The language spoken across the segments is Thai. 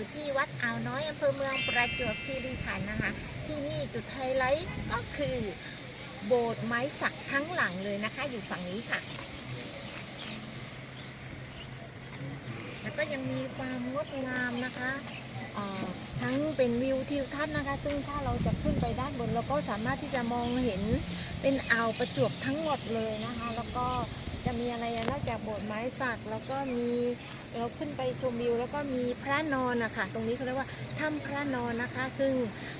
อยู่ที่วัดอ่าวน้อยอำเภอเมืองประจวบคีรีขันธ์นะคะ ที่นี่จุดไฮไลท์ก็คือโบสถ์ไม้สักทั้งหลังเลยนะคะ อยู่ฝั่งนี้ค่ะ แล้วก็ยังมีความงดงามนะคะทั้งเป็นวิวทิวทัศน์นะคะ ซึ่งถ้าเราจะขึ้นไปด้านบนเราก็สามารถที่จะมองเห็นเป็นอ่าวประจวบทั้งหมดเลยนะคะ แล้วก็ จะมีอะไรนอกจากโบสถ์ไม้สักแล้วก็มีเราขึ้นไปชมวิว แล้วก็มีพระนอนนะคะตรงนี้เขาเรียกว่าถ้ำพระนอนนะคะ ซึ่ง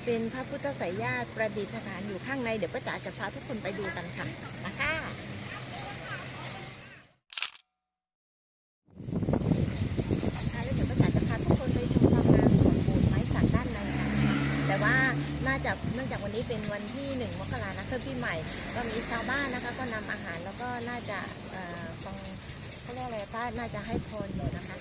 เป็นพระพุทธสายญาติประดิษฐานอยู่ข้างในเดี๋ยวป้าจ๋าจะพาทุกคนไปดูกันค่ะแล้วเดี๋ยวป้าจ๋าจะพาทุกคนไปชมความงามของโบสถ์ไม้สักด้านในกันนะคะแต่ว่า น่ากเนื่องจากวันนี้เป็นวันที่หนึ่งมกรานะคือปีใหม่ ก็มีชาวบ้านนะคะ ก็นำอาหารแล้วก็น่าจะเอ่อฟังเขาเรียกอะไรป้าน่าจะให้พรอยู่นะคะ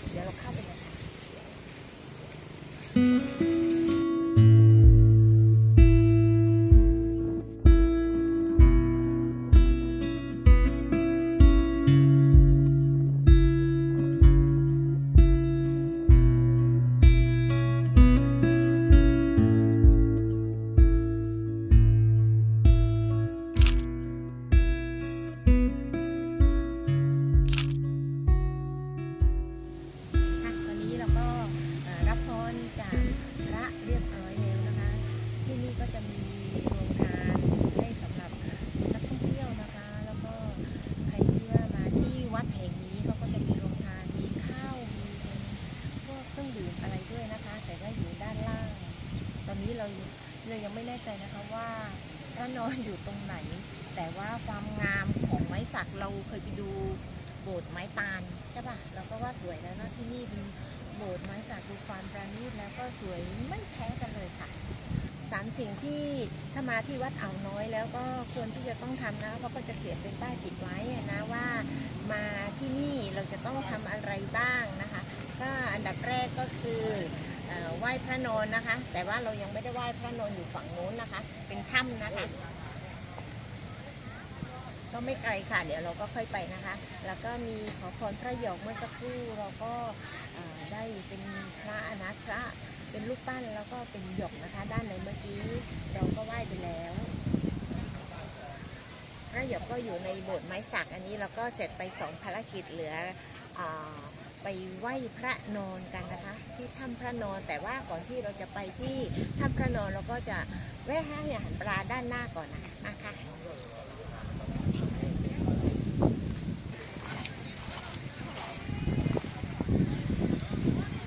นี้เราเรายังไม่แน่ใจนะคะว่าพระนอนอยู่ตรงไหน แต่ว่าความงามของไม้สักเราเคยไปดูโบสถ์ไม้ตาลใช่ป่ะเราก็ว่าสวยแล้วนะที่นี่เป็นโบสถ์ไม้สักดูความประณีตแล้วก็สวยไม่แพ้กันเลยค่ะสามสิ่งที่ถ้ามาที่วัดอ่าวน้อยแล้วก็ควรที่จะต้องทำนะเพราะก็จะเขียนเป็นป้ายติดไว้นะว่ามาที่นี่เราจะต้องทำอะไรบ้างนะคะ ก็อันดับแรกก็คือ ไหว้พระนอนนะคะ แต่ว่าเรายังไม่ได้ไหว้พระนอนอยู่ฝั่งโน้นนะคะ เป็นถ้ำนะคะ ก็ไม่ไกลค่ะ เดี๋ยวเราก็ค่อยไปนะคะ แล้วก็มีขอพรพระหยกเมื่อสักครู่เราก็ได้เป็นพระอนะพระเป็นรูปปั้นแล้วก็เป็นหยกนะคะ ด้านในเมื่อกี้เราก็ไหว้ไปแล้วพระหยกก็อยู่ในโบสถ์ไม้สักอันนี้เราก็เสร็จไปสองภารกิจเหลืออ ไปไหว้พระนอนกันนะคะ ที่ถ้ำพระนอนแต่ว่าก่อนที่เราจะไปที่ถ้ำพระนอนเราก็จะแวะให้อาหารปลาด้านหน้าก่อนนะคะนะคะ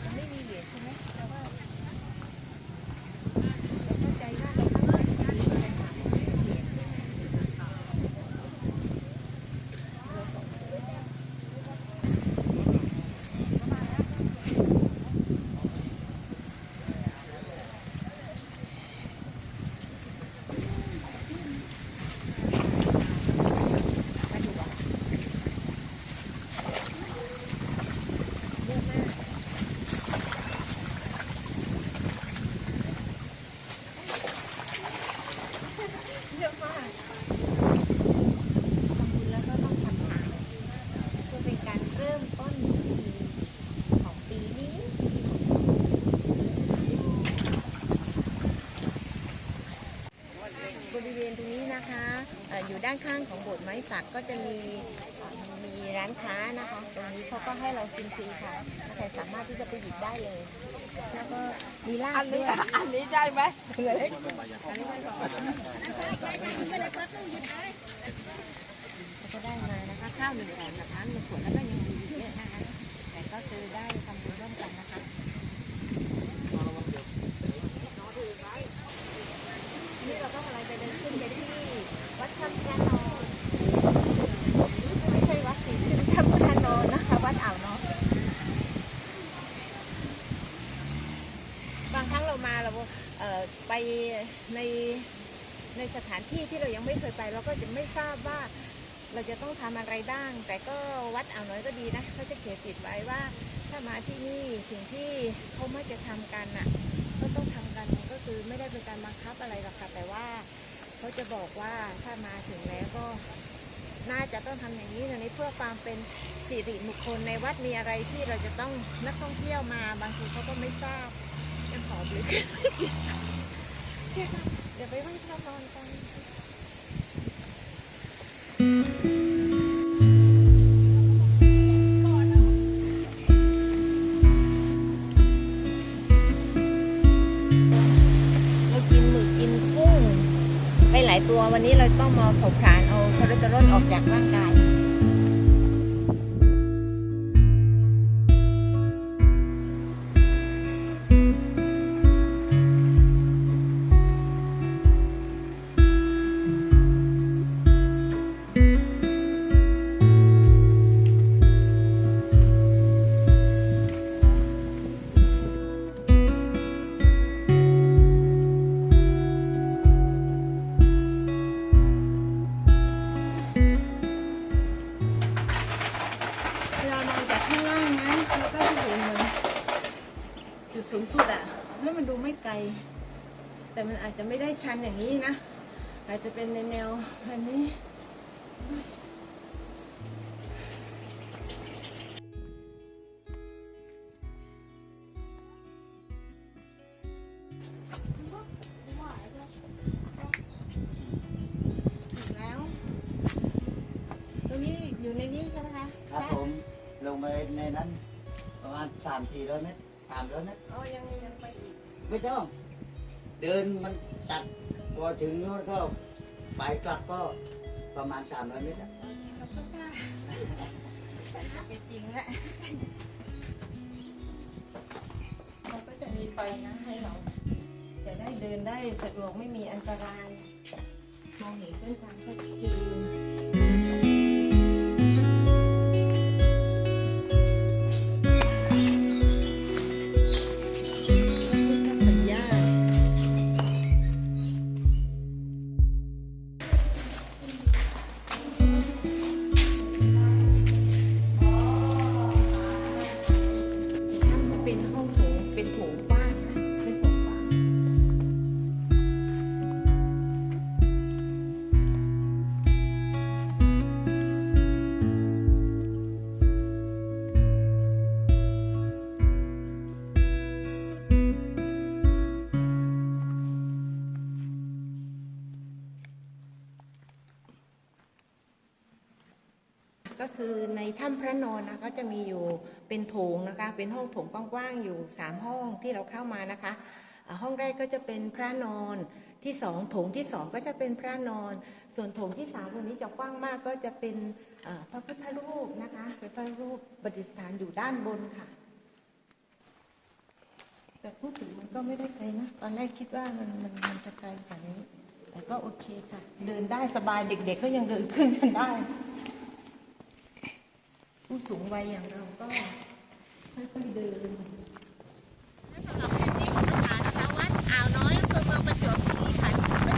ยังไม่มีเหรียญใช่ไหมแต่ว่าเราเข้าใจว่าเราตั้งใจทำเหรียญเหรียญใช่ไหมเราสองคนมาดูก่อนเยอะมาก เยอะมากทำบุญแล้วก็ต้องทำทานเพื่อเป็นการเริ่มต้นปีของปีนี้ปีของบริเวณตรงนี้นะคะเอ่ออยู่ด้าน ข้างของโบสถ์ไม้สักก็จะมีเอ่อมีร้านค้านะคะ ตรงนี้เขาก็ให้เรากินฟรีค่ะใครสามารถที่จะไปหยิบได้เลย แล้วก็มีลาอับนด้นี้วยอันนี้ได้ไหมเหลือเล็กก็จะได้มานะคะ ข้าวหนึ่งแผ่นกับน้ำหนึ่งขวดแล้วก็ยังมีอีกเยอะนะคะแต่ก็คือได้ทำบุญร่วมกันนะคะนี่เราก็กำลังจะเดินขึ้นไปที่วัดถ้ำพระนอนไม่ใช่วัดสิขึ้นถ้ำพระนอนนะคะ วัดอ่าวเนาะบางครั้งเรามาเราเอ่อ ไปในในสถานที่ที่เรายังไม่เคยไป เราก็จะไม่ทราบว่าเราจะต้องทำอะไรบ้าง แต่ก็วัดอ่าวน้อยก็ดีนะเขาจะเขียนติดไว้ว่า ถ้ามาที่นี่สิ่งที่เขาไม่จะทำกันน่ะ ก็ต้องทำกันก็คือไม่ได้เป็นการบังคับอะไรหรอกค่ะแต่ว่าเขาจะบอกว่าถ้ามาถึงแล้วก็น่าจะต้องทำอย่างนี้อย่างนี้เพื่อความเป็นสิริมงคลในวัดมีอะไรที่เราจะต้องนักท่องเที่ยวมาบางทีเขาก็ไม่ทราบจะขอหรือ เดี๋ยวไปไหว้พระนอนกันเรากินหมึกกินกุ้งไปหลายตัววันนี้เราต้องมาเผาผลาญเอาคอเลสเตอรอลออกจากร่างกาย จากข้างล่างนะเราก็จะเห็นเหมือนจุดสูงสุดอะแล้วมันดูไม่ไกล แต่มันอาจจะไม่ได้ชันอย่างนี้นะ อาจจะเป็นในแนวแบบนี้ถึงแล้วตรงนี้อยู่ในนี้ใช่ไหม ลงไปในนั้น ประมาณสามสี่ร้อยเมตรสามร้อยเมตรอ๋อยังยังไปอีกไม่ต้อง เดินมันตัดพอถึงโน้นก็ไปกลับก็ประมาณสามร้อยเมตรอะขอบคุณค่ะเป็นจริงแหละเขาก็จะมีไฟนะให้เรา จะได้เดินได้สะดวกไม่มีอันตรายมองเห็นเส้นทางชัดเคือในถ้ำพระนอนนะก็จะมีอยู่เป็นโถงนะคะ เป็นห้องโถงกว้างๆอยู่สามห้องที่เราเข้ามานะคะ ห้องแรกก็จะเป็นพระนอนที่สองโถงที่สองก็จะเป็นพระนอน ส่วนโถงที่สามวันนี้จะกว้างมากก็จะเป็นพระพุทธรูปนะคะเป็นพระรูปประดิษฐานอยู่ด้านบนค่ะ แต่พูดถึงมันก็ไม่ได้ไกลนะ ตอนแรกคิดว่ามันมันมันจะไกลกว่านี้ แต่ก็โอเคค่ะ เดินได้สบายเด็กๆก็ยังเดินขึ้นกันได้ ผู้สูงวัยอย่างเราก็ค่อยๆเดินสำหรับแผนที่ของลูกค้นะคะวัดอ่าวน้อยอำเภอเมืองประจวบคีรีขันธ์